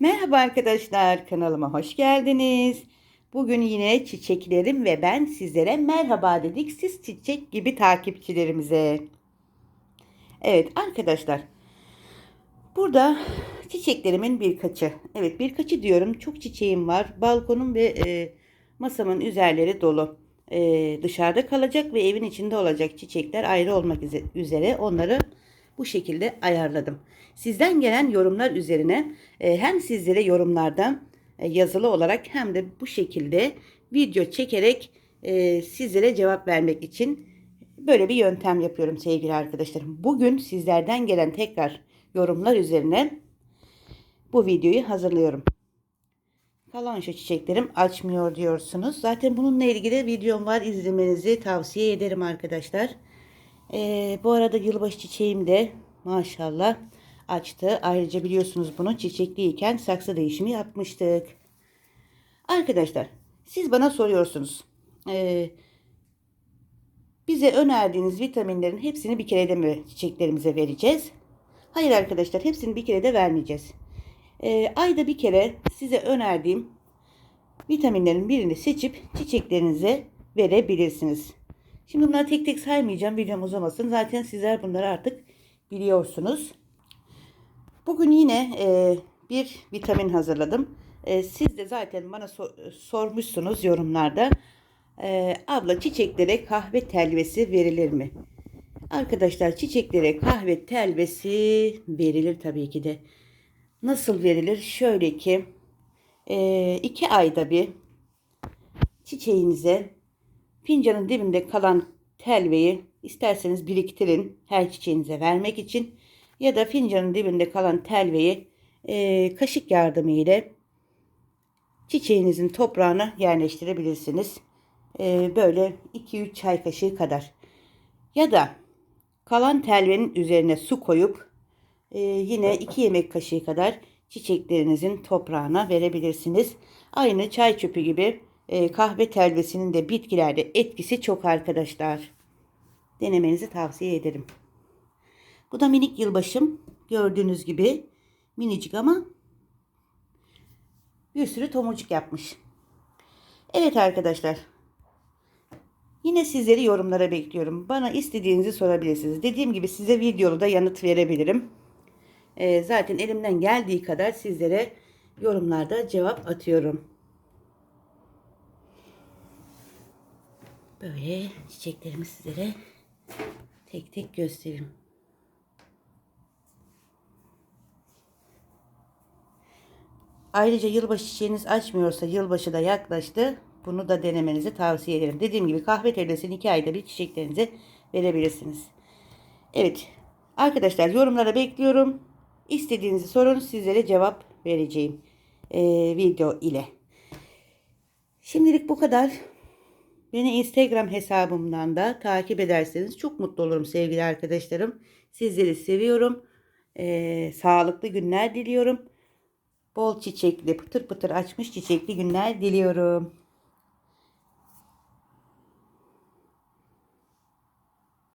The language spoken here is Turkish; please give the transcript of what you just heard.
Merhaba arkadaşlar, kanalıma hoş geldiniz. Bugün yine çiçeklerim ve ben sizlere merhaba dedik siz çiçek gibi takipçilerimize. Evet arkadaşlar, burada çiçeklerimin birkaçı. Evet birkaçı diyorum, çok çiçeğim var. Balkonum ve e, masamın üzerleri dolu. E, dışarıda kalacak ve evin içinde olacak çiçekler ayrı olmak üze- üzere onları bu şekilde ayarladım. Sizden gelen yorumlar üzerine e, hem sizlere yorumlardan e, yazılı olarak hem de bu şekilde video çekerek e, sizlere cevap vermek için böyle bir yöntem yapıyorum sevgili arkadaşlarım. Bugün sizlerden gelen tekrar yorumlar üzerine bu videoyu hazırlıyorum. Kalan şu çiçeklerim açmıyor diyorsunuz. Zaten bununla ilgili videom var. izlemenizi tavsiye ederim arkadaşlar. Ee, bu arada yılbaşı çiçeğim de maşallah açtı. Ayrıca biliyorsunuz bunu çiçekliyken saksı değişimi yapmıştık. Arkadaşlar siz bana soruyorsunuz. Ee, bize önerdiğiniz vitaminlerin hepsini bir kerede mi çiçeklerimize vereceğiz? Hayır arkadaşlar hepsini bir kerede vermeyeceğiz. Ee, ayda bir kere size önerdiğim vitaminlerin birini seçip çiçeklerinize verebilirsiniz. Şimdi bunları tek tek saymayacağım videom uzamasın. Zaten sizler bunları artık biliyorsunuz. Bugün yine e, bir vitamin hazırladım. E, siz de zaten bana so- sormuşsunuz yorumlarda. E, abla çiçeklere kahve telvesi verilir mi? Arkadaşlar çiçeklere kahve telvesi verilir tabii ki de. Nasıl verilir? Şöyle ki e, iki ayda bir çiçeğinize fincanın dibinde kalan telveyi isterseniz biriktirin her çiçeğinize vermek için ya da fincanın dibinde kalan telveyi e, kaşık yardımı ile çiçeğinizin toprağına yerleştirebilirsiniz. E, böyle 2-3 çay kaşığı kadar. Ya da kalan telvenin üzerine su koyup e, yine 2 yemek kaşığı kadar çiçeklerinizin toprağına verebilirsiniz. Aynı çay çöpü gibi e, kahve telvesinin de bitkilerde etkisi çok arkadaşlar. Denemenizi tavsiye ederim. Bu da minik yılbaşım. Gördüğünüz gibi minicik ama bir sürü tomurcuk yapmış. Evet arkadaşlar. Yine sizleri yorumlara bekliyorum. Bana istediğinizi sorabilirsiniz. Dediğim gibi size videolu da yanıt verebilirim. Ee, zaten elimden geldiği kadar sizlere yorumlarda cevap atıyorum. Böyle çiçeklerimi sizlere tek tek göstereyim. Ayrıca yılbaşı çiçeğiniz açmıyorsa yılbaşı da yaklaştı. Bunu da denemenizi tavsiye ederim. Dediğim gibi kahve telvesini iki ayda bir çiçeklerinize verebilirsiniz. Evet arkadaşlar yorumlara bekliyorum. İstediğinizi sorun sizlere cevap vereceğim ee, video ile. Şimdilik bu kadar. Beni Instagram hesabımdan da takip ederseniz çok mutlu olurum sevgili arkadaşlarım. Sizleri seviyorum. Ee, sağlıklı günler diliyorum. Bol çiçekli, pıtır pıtır açmış çiçekli günler diliyorum.